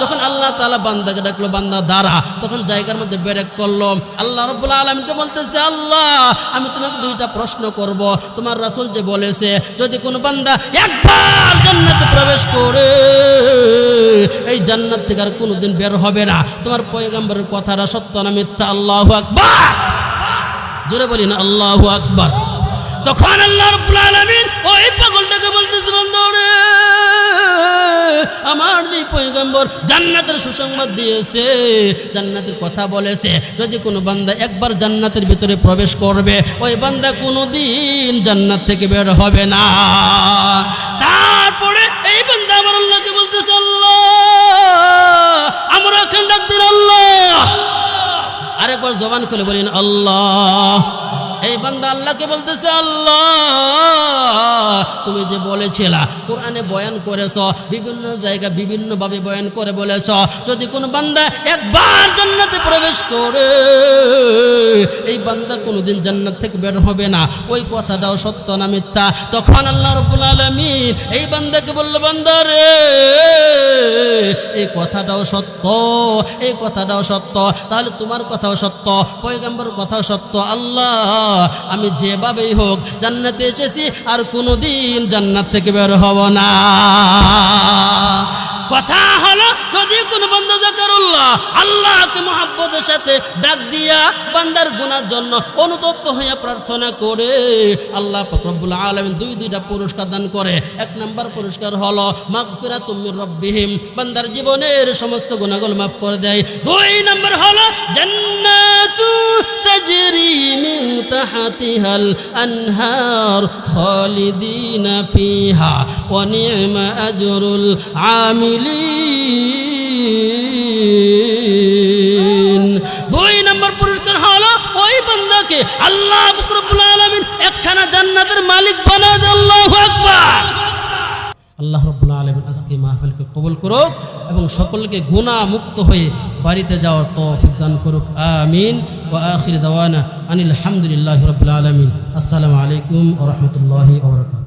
যখন আল্লাহ তাআলা বান্দাকে ডাকলো, বান্দা, দাঁড়া। তখন জায়গার মধ্যে বেরেক করল। আল্লাহ রব্বুল আলমকে বলতেছে, আল্লাহ, আমি তোমাকে দুইটা প্রশ্ন করব। তোমার রাসূল যে বলেছে, যদি কোনো বান্দা একবার জান্নাতে প্রবেশ করে, এই জান্নাত থেকে আর কোনোদিন বের হবে না। তোমার পয়গম্বরের কথাটা সত্য না মিথ্যা? আল্লাহু আকবার। জোরে বলি না আল্লাহু আকবার। তখন আল্লাহ রাব্বুল আলামিন ওই পাগলটাকে বলতেছে বন্ধুরে আমার পয়গম্বর জান্নাতের সুসংবাদ দিয়েছে, জান্নাতের কথা বলেছে। যদি কোনো বান্দা একবার জান্নাতের ভিতরে প্রবেশ করবে, ওই বান্দা কোনোদিন জান্নাত থেকে বের হবে না। তারপরে এই বান্দা আমার আল্লাহকে বলতেছে, আল্লাহ, আমরা এখন ডাক দিন, আল্লাহ। আরেকবার জবান খুলে বলেন, আল্লাহ। এই বান্দা আল্লাহকে বলতেছে, আল্লাহ। তুমি যে বলেছিলা, কোরআনে বয়ান করেছ, বিভিন্ন জায়গা বিভিন্নভাবে বয়ান করে বলেছ, যদি কোনো বান্দা একবার জান্নাতে প্রবেশ করে, এই বান্দা কোনোদিন জান্নাত থেকে বের হবে না। ওই কথাটাও সত্য না মিথ্যা? তখন আল্লাহ রবুল আলামিন এই বান্দাকে বলল, বান্দা রে এই কথাটাও সত্য এই কথাটাও সত্য, তাহলে তোমার কথাও সত্য, পয়গাম্বর কথাও সত্য। আল্লাহ, আমি যেভাবেই হোক জান্নাতে এসেছি, আর কোনো দিন জান্নাত থেকে বের হব না। কথা হলো, যদি কোনো জাকারুল্লাহ আল্লাহকে মহাব্বতের সাথে ডাক দিয়া বান্দার গুনার জন্য অনুতপ্ত হইয়া প্রার্থনা করে। আল্লাহ পাক রব্বুল আলামিন দুই, দুইটা পুরস্কার দান করে। এক নাম্বার পুরস্কার হলো মাগফিরা তুমি রব্বিহিম, বান্দার জীবনের সমস্ত গুনাহগুলো মাফ করে দেয়। দুই নাম্বার হলো জান্নাতু তাজরি মিন তাহতিহাল আনহার খালিদিনা ফিহা, ওয়া দুই নম্বর পুরস্কার হলো, ওই বান্দাকে আল্লাহ রব্বুল আলামিন একখানা জান্নাতের মালিক বানায় আল্লাহু আকবার। আল্লাহ রব্বুল আলমিন আজকে মাহফিলকে কবুল করুক এবং সকলকে গুণা মুক্ত হয়ে বাড়িতে যাওয়ার তৌফিক দান করুক। আমিন। ও আখির দাওয়ানা আনিল হামদুলিল্লাহ রব্বুল আলমিন। আসসালামু আলাইকুম ও রহমতুল্লাহি ওবরাকাত